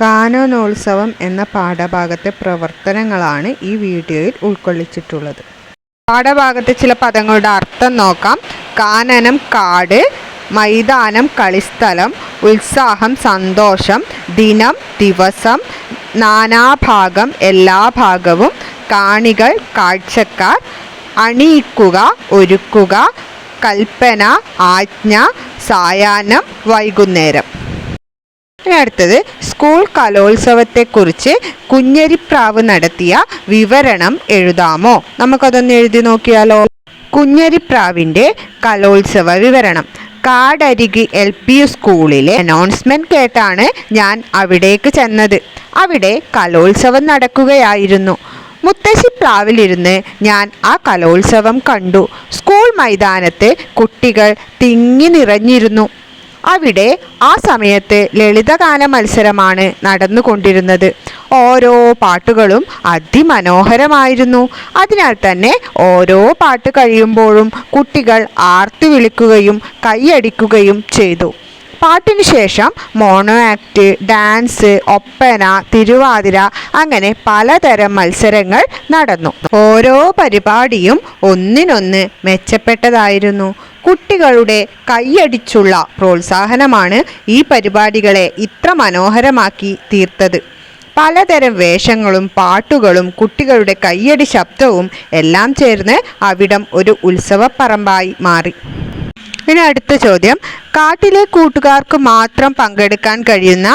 കാനനോത്സവം എന്ന പാഠഭാഗത്തെ പ്രവർത്തനങ്ങളാണ് ഈ വീഡിയോയിൽ ഉൾക്കൊള്ളിച്ചിട്ടുള്ളത്. പാഠഭാഗത്തെ ചില പദങ്ങളുടെ അർത്ഥം നോക്കാം. കാനനം കാട് മൈതാനം കളിസ്ഥലം ഉത്സാഹം സന്തോഷം ദിനം ദിവസം നാനാഭാഗം എല്ലാ ഭാഗവും കാണികൾ കാഴ്ചക്കാർ അണിയിക്കുക ഒരുക്കുക കൽപ്പന ആജ്ഞ സായാഹ്നം വൈകുന്നേരം. അടുത്തത് സ്കൂൾ കലോത്സവത്തെക്കുറിച്ച് കുഞ്ഞരിപ്രാവ് നടത്തിയ വിവരണം എഴുതാമോ? നമുക്കതൊന്ന് എഴുതി നോക്കിയാലോ? കുഞ്ഞരിപ്രാവിന്റെ കലോത്സവ വിവരണം. കാടരികി എൽ പി സ്കൂളിലെ അനൗൺസ്മെന്റ് കേട്ടാണ് ഞാൻ അവിടേക്ക് ചെന്നത്. അവിടെ കലോത്സവം നടക്കുകയായിരുന്നു. മുത്തശ്ശി പ്ലാവിലിരുന്ന് ഞാൻ ആ കലോത്സവം കണ്ടു. സ്കൂൾ മൈതാനത്ത് കുട്ടികൾ തിങ്ങി നിറഞ്ഞിരുന്നു. അവിടെ ആ സമയത്ത് ലളിതഗാന മത്സരമാണ് നടന്നുകൊണ്ടിരുന്നത്. ഓരോ പാട്ടുകളും അതിമനോഹരമായിരുന്നു. അതിനാൽ തന്നെ ഓരോ പാട്ട് കഴിയുമ്പോഴും കുട്ടികൾ ആർത്തി വിളിക്കുകയും കൈയടിക്കുകയും ചെയ്തു. പാട്ടിന് ശേഷം mono act dance Oppana Thiruvathira അങ്ങനെ പലതരം മത്സരങ്ങൾ നടന്നു. ഓരോ പരിപാടിയും ഒന്നിനൊന്ന് മെച്ചപ്പെട്ടതായിരുന്നു. കുട്ടികളുടെ കൈയടിച്ചുള്ള പ്രോത്സാഹനമാണ് ഈ പരിപാടികളെ ഇത്ര മനോഹരമാക്കി തീർത്തത്. പലതരം വേഷങ്ങളും പാട്ടുകളും കുട്ടികളുടെ കയ്യടി ശബ്ദവും എല്ലാം ചേർന്ന് അവിടം ഒരു ഉത്സവപ്പറമ്പായി മാറി. ഇനി അടുത്ത ചോദ്യം. കാട്ടിലെ കൂട്ടുകാർക്ക് മാത്രം പങ്കെടുക്കാൻ കഴിയുന്ന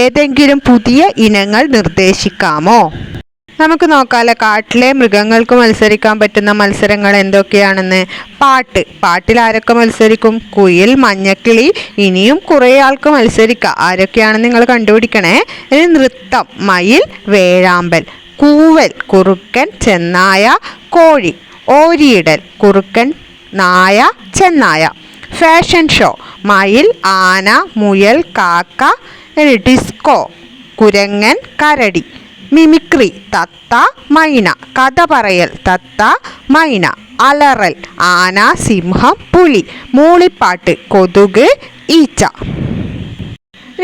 ഏതെങ്കിലും പുതിയ ഇനങ്ങൾ നിർദ്ദേശിക്കാമോ? നമുക്ക് നോക്കാമല്ലോ കാട്ടിലെ മൃഗങ്ങൾക്ക് മത്സരിക്കാൻ പറ്റുന്ന മത്സരങ്ങൾ എന്തൊക്കെയാണെന്ന്? പാട്ട്. പാട്ടിൽ ആരൊക്കെ മത്സരിക്കും? കുയിൽ മഞ്ഞക്കിളി ഇനിയും കുറേ ആൾക്ക് മത്സരിക്കാം. ആരൊക്കെയാണെന്ന് നിങ്ങൾ കണ്ടുപിടിക്കണേ? ഇനി നൃത്തം. മയിൽ വേഴാമ്പൽ കൂവൽ കുറുക്കൻ ചെന്നായ കോഴി ഓരിയിടൽ കുറുക്കൻ നായ ചെന്നായ. Fashion show. മയിൽ ആന മുയൽ കാക്ക ഡിസ്കോ കുരങ്ങൻ കരടി. മിമിക്രി തത്ത മൈന കഥ പറയൽ തത്ത മൈന അലറൽ ആന സിംഹം പുലി മൂളിപ്പാട്ട് കൊതുക് ഈച്ച.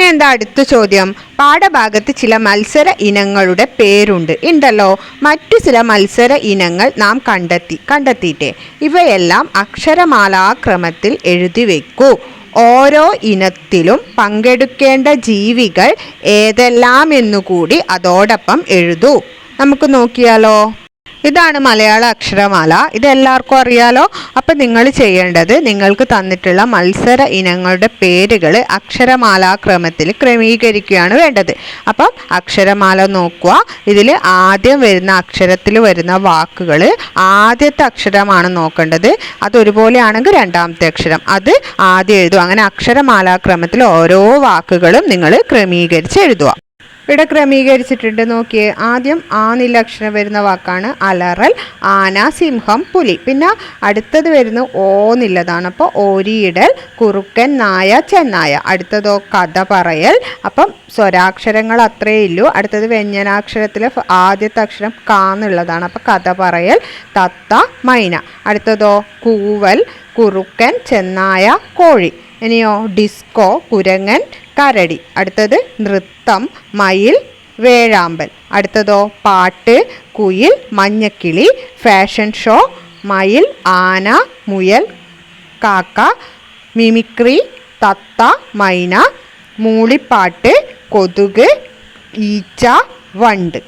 എന്താ അടുത്ത ചോദ്യം? പാഠഭാഗത്ത് ചില മത്സര ഇനങ്ങളുടെ പേരുണ്ട്. ഉണ്ടല്ലോ മറ്റു ചില മത്സര ഇനങ്ങൾ നാം കണ്ടെത്തി കണ്ടെത്തിയിട്ടേ. ഇവയെല്ലാം അക്ഷരമാലാക്രമത്തിൽ എഴുതി വെക്കൂ. ഓരോ ഇനത്തിലും പങ്കെടുക്കേണ്ട ജീവികൾ ഏതെല്ലാം എന്നുകൂടി അതോടൊപ്പം എഴുതൂ. നമുക്ക് നോക്കിയാലോ? ഇതാണ് മലയാള അക്ഷരമാല. ഇത് എല്ലാവർക്കും അറിയാലോ? അപ്പം നിങ്ങൾ ചെയ്യേണ്ടത് നിങ്ങൾക്ക് തന്നിട്ടുള്ള മത്സര ഇനങ്ങളുടെ പേരുകൾ അക്ഷരമാലാക്രമത്തിൽ ക്രമീകരിക്കുകയാണ് വേണ്ടത്. അപ്പം അക്ഷരമാല നോക്കുക. ഇതിൽ ആദ്യം വരുന്ന അക്ഷരത്തിൽ വരുന്ന വാക്കുകൾ ആദ്യത്തെ അക്ഷരമാണ് നോക്കേണ്ടത്. അതൊരുപോലെയാണെങ്കിൽ രണ്ടാമത്തെ അക്ഷരം. അത് ആദ്യം എഴുതുക. അങ്ങനെ അക്ഷരമാലാക്രമത്തിൽ ഓരോ വാക്കുകളും നിങ്ങൾ ക്രമീകരിച്ച് എഴുതുക. ഇവിടെ ക്രമീകരിച്ചിട്ടുണ്ട്. നോക്കിയേ ആദ്യം ആ നില വരുന്ന വാക്കാണ് അലറൽ ആന സിംഹം പുലി. പിന്നെ അടുത്തത് വരുന്ന ഓ നില്ലതാണ് അപ്പോൾ ഓരിയിടൽ കുറുക്കൻ നായ ചെന്നായ. അടുത്തതോ കഥ പറയൽ. അപ്പം സ്വരാക്ഷരങ്ങൾ അത്രയേ ഉള്ളൂ അടുത്തത് വ്യഞ്ജനാക്ഷരത്തിലെ ആദ്യത്തെ അക്ഷരം കാന്നുള്ളതാണ് അപ്പോൾ കഥ പറയൽ തത്ത മൈന. അടുത്തതോ കൂവൽ കുറുക്കൻ ചെന്നായ കോഴി. ഇനിയോ ഡിസ്കോ കുരങ്ങൻ കരടി. അടുത്തത് നൃത്തം മയിൽ വേഴാമ്പൽ. അടുത്തതോ പാട്ട് കുയിൽ മഞ്ഞക്കിളി ഫാഷൻ ഷോ മയിൽ ആന മുയൽ കാക്ക മിമിക്രി തത്ത മൈന മൂളിപ്പാട്ട് കൊതുക് ഈച്ച വണ്ട്.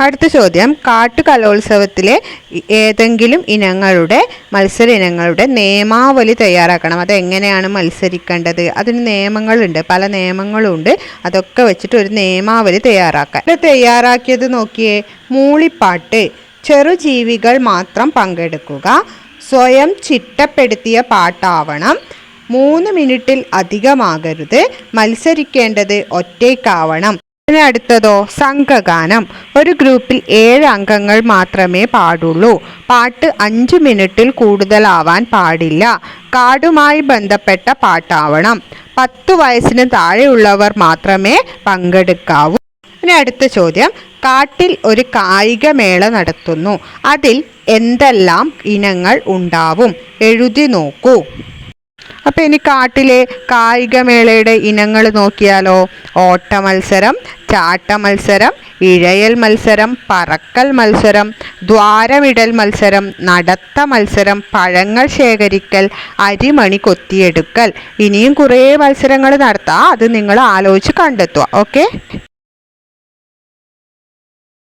അടുത്ത ചോദ്യം. കാട്ടു കലോത്സവത്തിലെ ഏതെങ്കിലും ഇനങ്ങളുടെ മത്സര ഇനങ്ങളുടെ നിയമാവലി തയ്യാറാക്കണം. അതെങ്ങനെയാണ് മത്സരിക്കേണ്ടത്? അതിന് നിയമങ്ങളുണ്ട്. പല നിയമങ്ങളുണ്ട്. അതൊക്കെ വെച്ചിട്ട് ഒരു നിയമാവലി തയ്യാറാക്കാം ഇത് തയ്യാറാക്കിയത് നോക്കിയേ. മൂളിപ്പാട്ട്. ചെറുജീവികൾ മാത്രം പങ്കെടുക്കുക. സ്വയം ചിട്ടപ്പെടുത്തിയ പാട്ടാവണം. മൂന്ന് മിനിറ്റിൽ അധികമാകരുത്. മത്സരിക്കേണ്ടത് ഒറ്റയ്ക്കാവണം. ഇനി അടുത്തതോ സംഘഗാനം. ഒരു ഗ്രൂപ്പിൽ ഏഴ് അംഗങ്ങൾ മാത്രമേ പാടുള്ളൂ. പാട്ട് അഞ്ച് മിനിറ്റിൽ കൂടുതലാവാൻ പാടില്ല. കാടുമായി ബന്ധപ്പെട്ട പാട്ടാവണം. പത്തു വയസ്സിന് താഴെയുള്ളവർ മാത്രമേ പങ്കെടുക്കാവൂ. ഇനി അടുത്ത ചോദ്യം. കാട്ടിൽ ഒരു കായികമേള നടത്തുന്നു. അതിൽ എന്തെല്ലാം ഇനങ്ങൾ ഉണ്ടാവും? എഴുതി നോക്കൂ. അപ്പോൾ ഇനി കാട്ടിലെ കായികമേളയുടെ ഇനങ്ങൾ നോക്കിയാലോ. ഓട്ട മത്സരം ചാട്ട മത്സരം ഇഴയൽ മത്സരം പറക്കൽ മത്സരം ദ്വാരമിടൽ മത്സരം നടത്ത മത്സരം പഴങ്ങൾ ശേഖരിക്കൽ അരിമണി കൊത്തിയെടുക്കൽ. ഇനിയും കുറേ മത്സരങ്ങൾ നടത്താം. അത് നിങ്ങൾ ആലോചിച്ച് കണ്ടെത്തുക. ഓക്കെ?